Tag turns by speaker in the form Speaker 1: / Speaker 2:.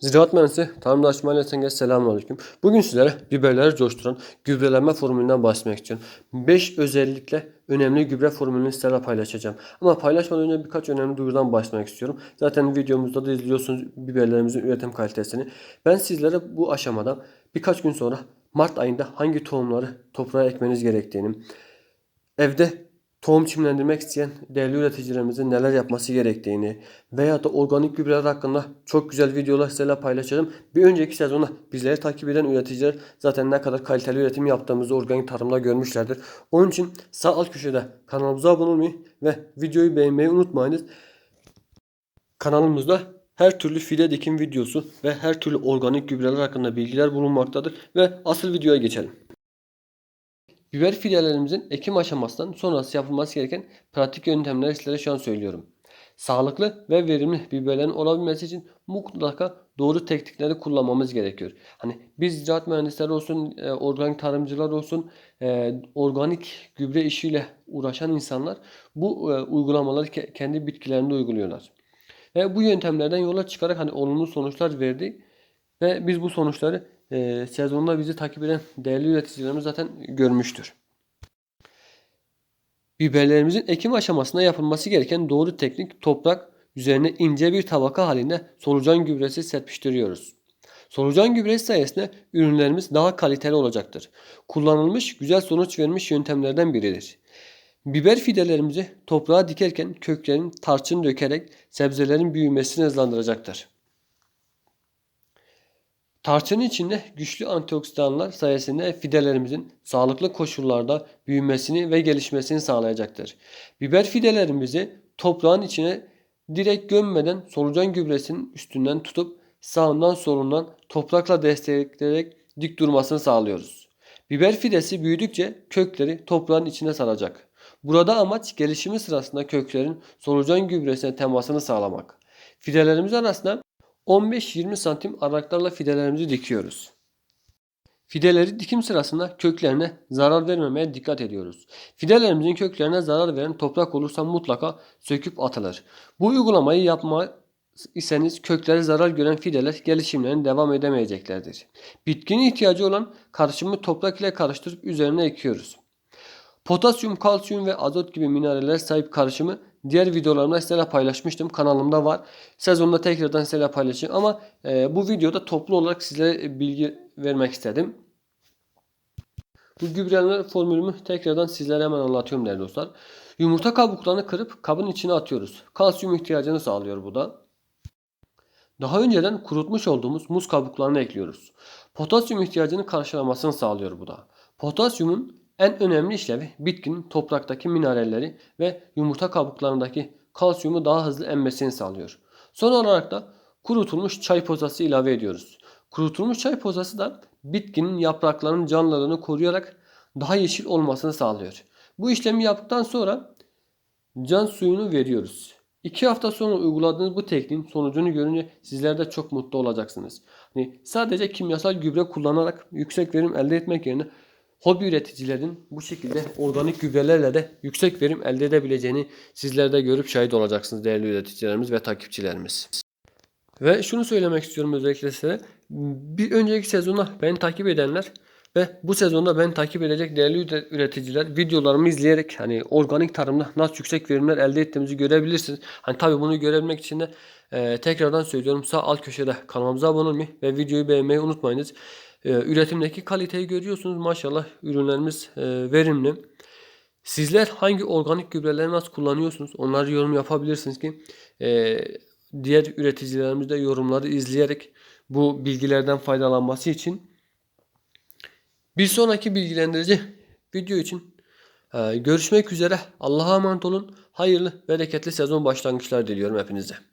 Speaker 1: Ziraat Mühendisi Tarım Danışmanı Yetengel Selamünaleyküm. Bugün sizlere biberleri coşturan gübreleme formülünden bahsetmek istiyorum. 5 özellikle önemli gübre formülünü sizlerle paylaşacağım. Ama paylaşmadan önce birkaç önemli duyurudan bahsetmek istiyorum. Zaten videomuzda da izliyorsunuz biberlerimizin üretim kalitesini. Ben sizlere bu aşamada birkaç gün sonra Mart ayında hangi tohumları toprağa ekmeniz gerektiğini, evde tohum çimlendirmek isteyen değerli üreticilerimizin neler yapması gerektiğini veya da organik gübreler hakkında çok güzel videolar sizlerle paylaşacağım. Bir önceki sezonda bizleri takip eden üreticiler zaten ne kadar kaliteli üretim yaptığımızı organik tarımda görmüşlerdir. Onun için sağ alt köşede kanalımıza abone olmayı ve videoyu beğenmeyi unutmayınız. Kanalımızda her türlü fide dikim videosu ve her türlü organik gübreler hakkında bilgiler bulunmaktadır ve asıl videoya geçelim. Biber fidelerimizin ekim aşamasından sonrası yapılması gereken pratik yöntemleri sizlere şu an söylüyorum. Sağlıklı ve verimli biberlerin olabilmesi için mutlaka doğru teknikleri kullanmamız gerekiyor. Hani biz ziraat mühendisleri olsun, e, organik tarımcılar olsun, e, organik gübre işiyle uğraşan insanlar bu e, uygulamaları ke- kendi bitkilerinde uyguluyorlar. Ve bu yöntemlerden yola çıkarak hani olumlu sonuçlar verdi. Ve biz bu sonuçları e, sezonda bizi takip eden değerli üreticilerimiz zaten görmüştür. Biberlerimizin ekim aşamasında yapılması gereken doğru teknik toprak üzerine ince bir tabaka halinde solucan gübresi serpiştiriyoruz. Solucan gübresi sayesinde ürünlerimiz daha kaliteli olacaktır. Kullanılmış güzel sonuç vermiş yöntemlerden biridir. Biber fidelerimizi toprağa dikerken köklerin tarçın dökerek sebzelerin büyümesini hızlandıracaktır. Tarçının içinde güçlü antioksidanlar sayesinde fidelerimizin sağlıklı koşullarda büyümesini ve gelişmesini sağlayacaktır. Biber fidelerimizi toprağın içine direkt gömmeden solucan gübresinin üstünden tutup sağından solundan toprakla destekleyerek dik durmasını sağlıyoruz. Biber fidesi büyüdükçe kökleri toprağın içine saracak. Burada amaç gelişimi sırasında köklerin solucan gübresine temasını sağlamak. Fidelerimiz arasında 15-20 santim aralıklarla fidelerimizi dikiyoruz. Fideleri dikim sırasında köklerine zarar vermemeye dikkat ediyoruz. Fidelerimizin köklerine zarar veren toprak olursa mutlaka söküp atılır. Bu uygulamayı yapma iseniz kökleri zarar gören fideler gelişimlerine devam edemeyeceklerdir. Bitkinin ihtiyacı olan karışımı toprak ile karıştırıp üzerine ekiyoruz. Potasyum, kalsiyum ve azot gibi mineraller sahip karışımı diğer videolarımda sizlerle paylaşmıştım. Kanalımda var. Sezonda tekrardan sizlerle paylaşayım. Ama e, bu videoda toplu olarak sizlere bilgi vermek istedim. Bu gübreler formülümü tekrardan sizlere hemen anlatıyorum değerli dostlar. Yumurta kabuklarını kırıp kabın içine atıyoruz. Kalsiyum ihtiyacını sağlıyor bu da. Daha önceden kurutmuş olduğumuz muz kabuklarını ekliyoruz. Potasyum ihtiyacını karşılamasını sağlıyor bu da. Potasyumun en önemli işlevi bitkinin topraktaki mineralleri ve yumurta kabuklarındaki kalsiyumu daha hızlı emmesini sağlıyor. Son olarak da kurutulmuş çay pozası ilave ediyoruz. Kurutulmuş çay pozası da bitkinin yapraklarının canlılığını koruyarak daha yeşil olmasını sağlıyor. Bu işlemi yaptıktan sonra can suyunu veriyoruz. 2 hafta sonra uyguladığınız bu tekniğin sonucunu görünce sizler de çok mutlu olacaksınız. Hani sadece kimyasal gübre kullanarak yüksek verim elde etmek yerine hobi üreticilerin bu şekilde organik gübrelerle de yüksek verim elde edebileceğini sizler de görüp şahit olacaksınız değerli üreticilerimiz ve takipçilerimiz. Ve şunu söylemek istiyorum özellikle size. Bir önceki sezonda beni takip edenler ve bu sezonda ben takip edecek değerli üre- üreticiler videolarımı izleyerek hani organik tarımda nasıl yüksek verimler elde ettiğimizi görebilirsiniz. Hani tabi bunu görebilmek için de e, tekrardan söylüyorum sağ alt köşede kanalımıza abone olmayı ve videoyu beğenmeyi unutmayınız. E, üretimdeki kaliteyi görüyorsunuz maşallah ürünlerimiz e, verimli. Sizler hangi organik gübreleri nasıl kullanıyorsunuz? Onları yorum yapabilirsiniz ki e, diğer üreticilerimiz de yorumları izleyerek bu bilgilerden faydalanması için bir sonraki bilgilendirici video için e, görüşmek üzere. Allah'a emanet olun. Hayırlı, bereketli sezon başlangıçlar diliyorum hepinize.